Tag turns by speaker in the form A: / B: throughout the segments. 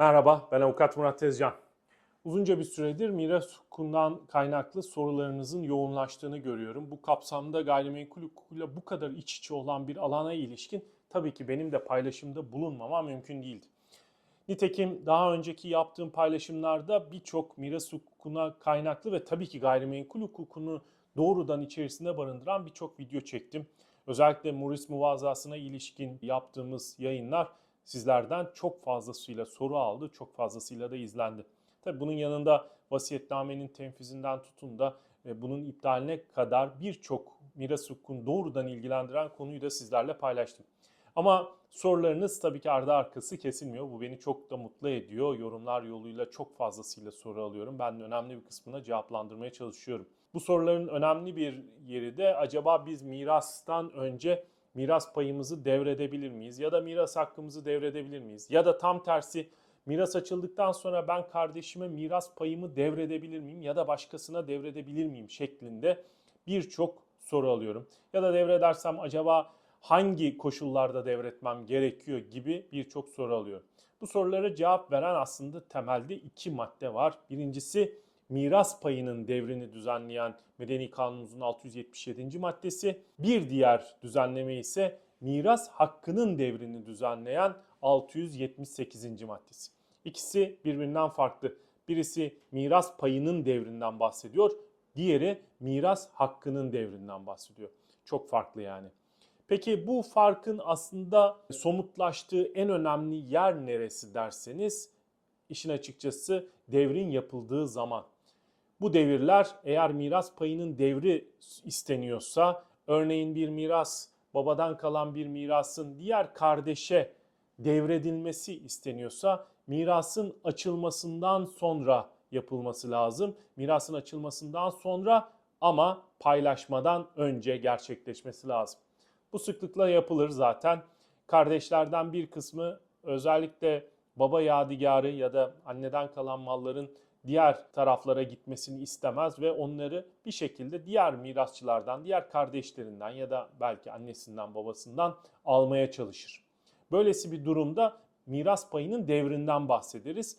A: Merhaba, ben Avukat Murat Tezcan. Uzunca bir süredir miras hukukundan kaynaklı sorularınızın yoğunlaştığını görüyorum. Bu kapsamda gayrimenkul hukukuyla bu kadar iç içe olan bir alana ilişkin tabii ki benim de paylaşımda bulunmamam mümkün değildi. Nitekim daha önceki yaptığım paylaşımlarda birçok miras hukukuna kaynaklı ve tabii ki gayrimenkul hukukunu doğrudan içerisinde barındıran birçok video çektim. Özellikle Muris Muvazası'na ilişkin yaptığımız yayınlar sizlerden çok fazlasıyla soru aldı, çok fazlasıyla da izlendi. Tabii bunun yanında vasiyetnamenin tenfizinden tutun da e, bunun iptaline kadar birçok miras hukukunu doğrudan ilgilendiren konuyu da sizlerle paylaştım. Ama sorularınız tabii ki ardı arkası kesilmiyor. Bu beni çok da mutlu ediyor. Yorumlar yoluyla çok fazlasıyla soru alıyorum. Ben de önemli bir kısmına cevaplandırmaya çalışıyorum. Bu soruların önemli bir yeri de acaba biz mirastan önce miras payımızı devredebilir miyiz? Ya da miras hakkımızı devredebilir miyiz? Ya da tam tersi miras açıldıktan sonra ben kardeşime miras payımı devredebilir miyim? Ya da başkasına devredebilir miyim? şeklinde birçok soru alıyorum. Ya da devredersem acaba hangi koşullarda devretmem gerekiyor gibi birçok soru alıyorum. Bu sorulara cevap veren aslında temelde iki madde var. Birincisi miras payının devrini düzenleyen Medeni Kanunumuzun 677. maddesi. Bir diğer düzenleme ise miras hakkının devrini düzenleyen 678. maddesi. İkisi birbirinden farklı. Birisi miras payının devrinden bahsediyor, diğeri miras hakkının devrinden bahsediyor. Çok farklı yani. Peki bu farkın aslında somutlaştığı en önemli yer neresi derseniz işin açıkçası devrin yapıldığı zaman. Bu devirler eğer miras payının devri isteniyorsa örneğin bir miras babadan kalan bir mirasın diğer kardeşe devredilmesi isteniyorsa mirasın açılmasından sonra yapılması lazım. Mirasın açılmasından sonra ama paylaşmadan önce gerçekleşmesi lazım. Bu sıklıkla yapılır zaten. Kardeşlerden bir kısmı özellikle baba yadigarı ya da anneden kalan malların diğer taraflara gitmesini istemez ve onları bir şekilde diğer mirasçılardan, diğer kardeşlerinden ya da belki annesinden, babasından almaya çalışır. Böylesi bir durumda miras payının devrinden bahsederiz.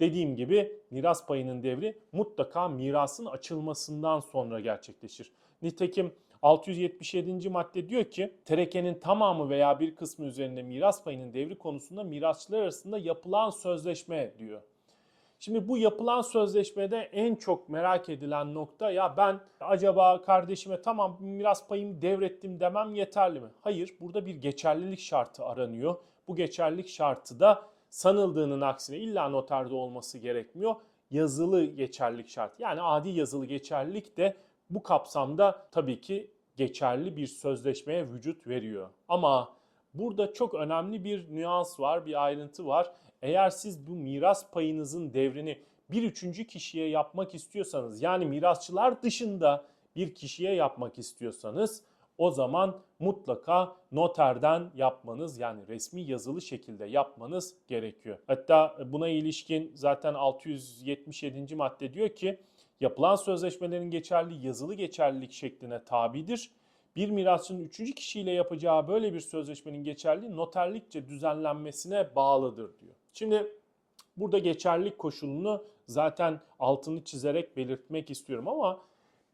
A: Dediğim gibi miras payının devri mutlaka mirasın açılmasından sonra gerçekleşir. Nitekim 677. madde diyor ki terekenin tamamı veya bir kısmı üzerinde miras payının devri konusunda mirasçılar arasında yapılan sözleşme diyor. Şimdi bu yapılan sözleşmede en çok merak edilen nokta ya ben acaba kardeşime tamam miras payımı devrettim demem yeterli mi? Hayır burada bir geçerlilik şartı aranıyor. Bu geçerlilik şartı da sanıldığının aksine illa noterde olması gerekmiyor. Yazılı geçerlilik şartı yani adi yazılı geçerlilik de bu kapsamda tabii ki geçerli bir sözleşmeye vücut veriyor. Ama burada çok önemli bir nüans var, bir ayrıntı var. Eğer siz bu miras payınızın devrini bir üçüncü kişiye yapmak istiyorsanız yani mirasçılar dışında bir kişiye yapmak istiyorsanız o zaman mutlaka noterden yapmanız yani resmi yazılı şekilde yapmanız gerekiyor. Hatta buna ilişkin zaten 677. madde diyor ki yapılan sözleşmelerin geçerli yazılı geçerlilik şekline tabidir. Bir mirasçının üçüncü kişiyle yapacağı böyle bir sözleşmenin geçerli noterlikçe düzenlenmesine bağlıdır diyor. Şimdi burada geçerlilik koşulunu zaten altını çizerek belirtmek istiyorum ama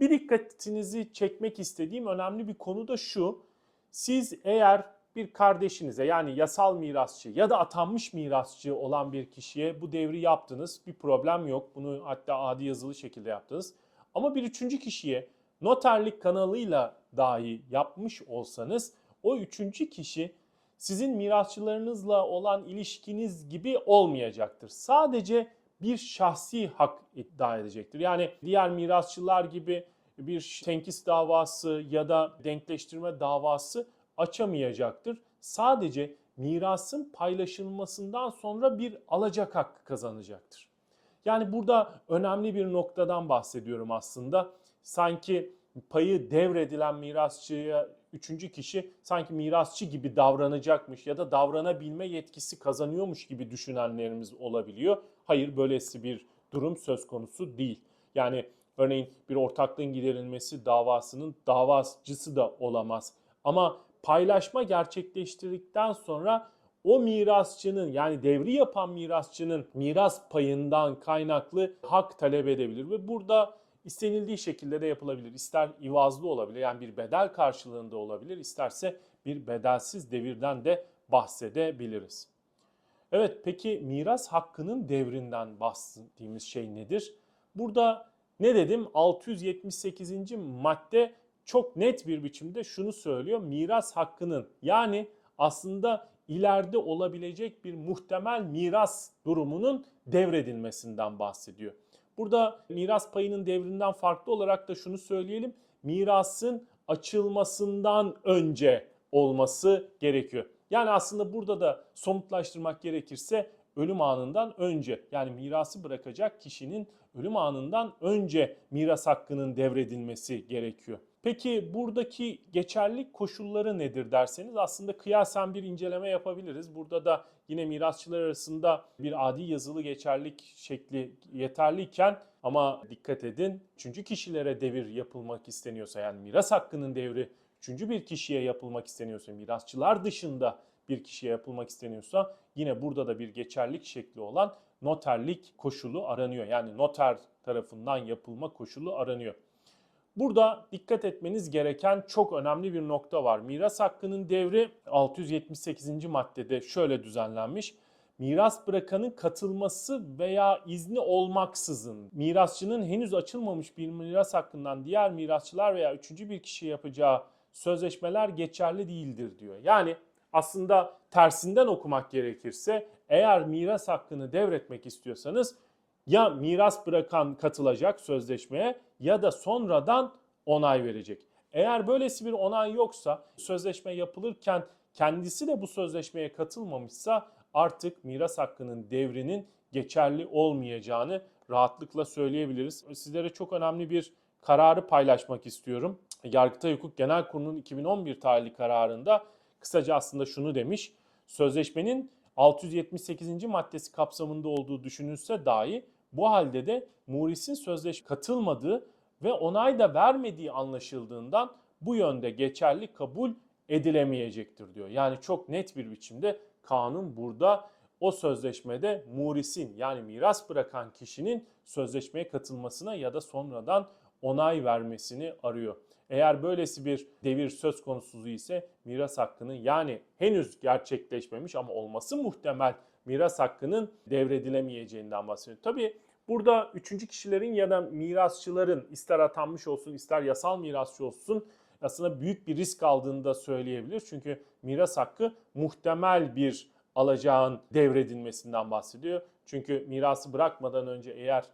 A: bir dikkatinizi çekmek istediğim önemli bir konu da şu. Siz eğer bir kardeşinize yani yasal mirasçı ya da atanmış mirasçı olan bir kişiye bu devri yaptınız. Bir problem yok. Bunu hatta adi yazılı şekilde yaptınız. Ama bir üçüncü kişiye noterlik kanalıyla dahi yapmış olsanız o üçüncü kişi sizin mirasçılarınızla olan ilişkiniz gibi olmayacaktır. Sadece bir şahsi hak iddia edecektir. Yani diğer mirasçılar gibi bir tenkis davası ya da denkleştirme davası açamayacaktır. Sadece mirasın paylaşılmasından sonra bir alacak hakkı kazanacaktır. Yani burada önemli bir noktadan bahsediyorum aslında. Sanki payı devredilen mirasçıya üçüncü kişi sanki mirasçı gibi davranacakmış ya da davranabilme yetkisi kazanıyormuş gibi düşünenlerimiz olabiliyor. Hayır böylesi bir durum söz konusu değil. Yani örneğin bir ortaklığın giderilmesi davasının davacısı da olamaz. Ama paylaşma gerçekleştirdikten sonra o mirasçının yani devri yapan mirasçının miras payından kaynaklı hak talep edebilir ve burada istenildiği şekilde de yapılabilir. İster ivazlı olabilir yani bir bedel karşılığında olabilir isterse bir bedelsiz devirden de bahsedebiliriz. Evet peki miras hakkının devrinden bahsettiğimiz şey nedir? Burada ne dedim? 678. madde çok net bir biçimde şunu söylüyor. Miras hakkının yani aslında ileride olabilecek bir muhtemel miras durumunun devredilmesinden bahsediyor. Burada miras payının devrinden farklı olarak da şunu söyleyelim. Mirasın açılmasından önce olması gerekiyor. Yani aslında burada da somutlaştırmak gerekirse ölüm anından önce yani mirası bırakacak kişinin ölüm anından önce miras hakkının devredilmesi gerekiyor. Peki buradaki geçerlilik koşulları nedir derseniz aslında kıyasen bir inceleme yapabiliriz. Burada da yine mirasçılar arasında bir adi yazılı geçerlilik şekli yeterliyken ama dikkat edin üçüncü kişilere devir yapılmak isteniyorsa yani miras hakkının devri üçüncü bir kişiye yapılmak isteniyorsa mirasçılar dışında bir kişiye yapılmak isteniyorsa yine burada da bir geçerlik şekli olan noterlik koşulu aranıyor. Yani noter tarafından yapılma koşulu aranıyor. Burada dikkat etmeniz gereken çok önemli bir nokta var. Miras hakkının devri 678. maddede şöyle düzenlenmiş. Miras bırakanın katılması veya izni olmaksızın mirasçının henüz açılmamış bir miras hakkından diğer mirasçılar veya üçüncü bir kişi yapacağı sözleşmeler geçerli değildir diyor. Yani aslında tersinden okumak gerekirse eğer miras hakkını devretmek istiyorsanız ya miras bırakan katılacak sözleşmeye ya da sonradan onay verecek. Eğer böylesi bir onay yoksa sözleşme yapılırken kendisi de bu sözleşmeye katılmamışsa artık miras hakkının devrinin geçerli olmayacağını rahatlıkla söyleyebiliriz. Sizlere çok önemli bir kararı paylaşmak istiyorum. Yargıtay Hukuk Genel Kurulu'nun 2011 tarihli kararında kısaca aslında şunu demiş. Sözleşmenin 678. maddesi kapsamında olduğu düşünülse dahi bu halde de Muris'in sözleşme katılmadığı ve onay da vermediği anlaşıldığından bu yönde geçerli kabul edilemeyecektir diyor. Yani çok net bir biçimde kanun burada o sözleşmede Muris'in yani miras bırakan kişinin sözleşmeye katılmasına ya da sonradan onay vermesini arıyor. Eğer böylesi bir devir söz konusu ise miras hakkının yani henüz gerçekleşmemiş ama olması muhtemel miras hakkının devredilemeyeceğinden bahsediyor. Tabii burada üçüncü kişilerin ya da mirasçıların ister atanmış olsun ister yasal mirasçı olsun aslında büyük bir risk aldığını da söyleyebilir. Çünkü miras hakkı muhtemel bir alacağın devredilmesinden bahsediyor. Çünkü mirası bırakmadan önce eğer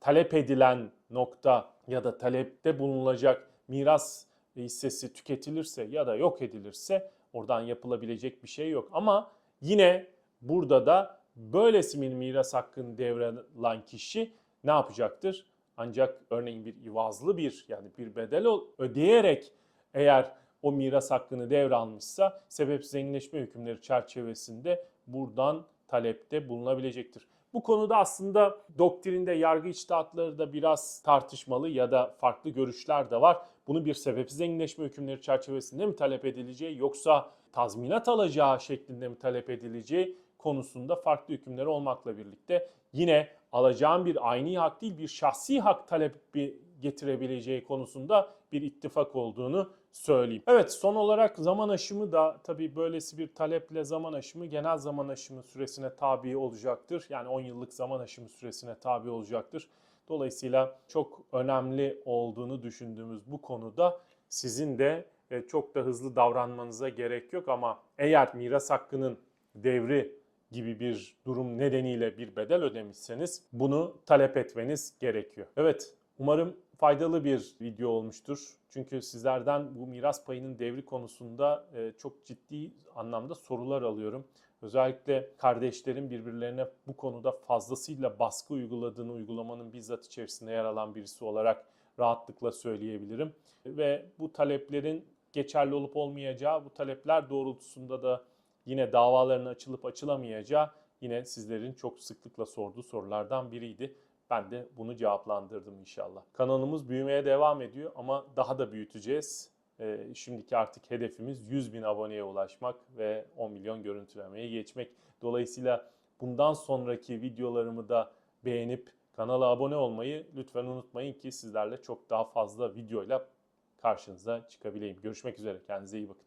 A: talep edilen nokta ya da talepte bulunulacak miras hissesi tüketilirse ya da yok edilirse oradan yapılabilecek bir şey yok. Ama yine burada da böylesi bir miras hakkını devralan kişi ne yapacaktır? Ancak örneğin bir ivazlı bir yani bir bedel ödeyerek eğer o miras hakkını devralmışsa sebep zenginleşme hükümleri çerçevesinde buradan talepte bulunabilecektir. Bu konuda aslında doktrinde yargı içtihatları da biraz tartışmalı ya da farklı görüşler de var. Bunu bir sebepsiz zenginleşme hükümleri çerçevesinde mi talep edileceği yoksa tazminat alacağı şeklinde mi talep edileceği konusunda farklı hükümleri olmakla birlikte yine alacağın bir aynı hak değil bir şahsi hak talebi getirebileceği konusunda bir ittifak olduğunu söyleyeyim. Evet son olarak zaman aşımı da tabii böylesi bir taleple zaman aşımı genel zaman aşımı süresine tabi olacaktır. Yani 10 yıllık zaman aşımı süresine tabi olacaktır. Dolayısıyla çok önemli olduğunu düşündüğümüz bu konuda sizin de e, çok da hızlı davranmanıza gerek yok ama eğer miras hakkının devri gibi bir durum nedeniyle bir bedel ödemişseniz bunu talep etmeniz gerekiyor. Evet umarım faydalı bir video olmuştur. Çünkü sizlerden bu miras payının devri konusunda e, çok ciddi anlamda sorular alıyorum. Özellikle kardeşlerin birbirlerine bu konuda fazlasıyla baskı uyguladığını uygulamanın bizzat içerisinde yer alan birisi olarak rahatlıkla söyleyebilirim. Ve bu taleplerin geçerli olup olmayacağı, bu talepler doğrultusunda da yine davaların açılıp açılamayacağı yine sizlerin çok sıklıkla sorduğu sorulardan biriydi. Ben de bunu cevaplandırdım inşallah. Kanalımız büyümeye devam ediyor ama daha da büyüteceğiz. Ee, şimdiki artık hedefimiz 100 bin aboneye ulaşmak ve 10 milyon görüntülemeyi geçmek. Dolayısıyla bundan sonraki videolarımı da beğenip kanala abone olmayı lütfen unutmayın ki sizlerle çok daha fazla videoyla karşınıza çıkabileyim. Görüşmek üzere. Kendinize iyi bakın.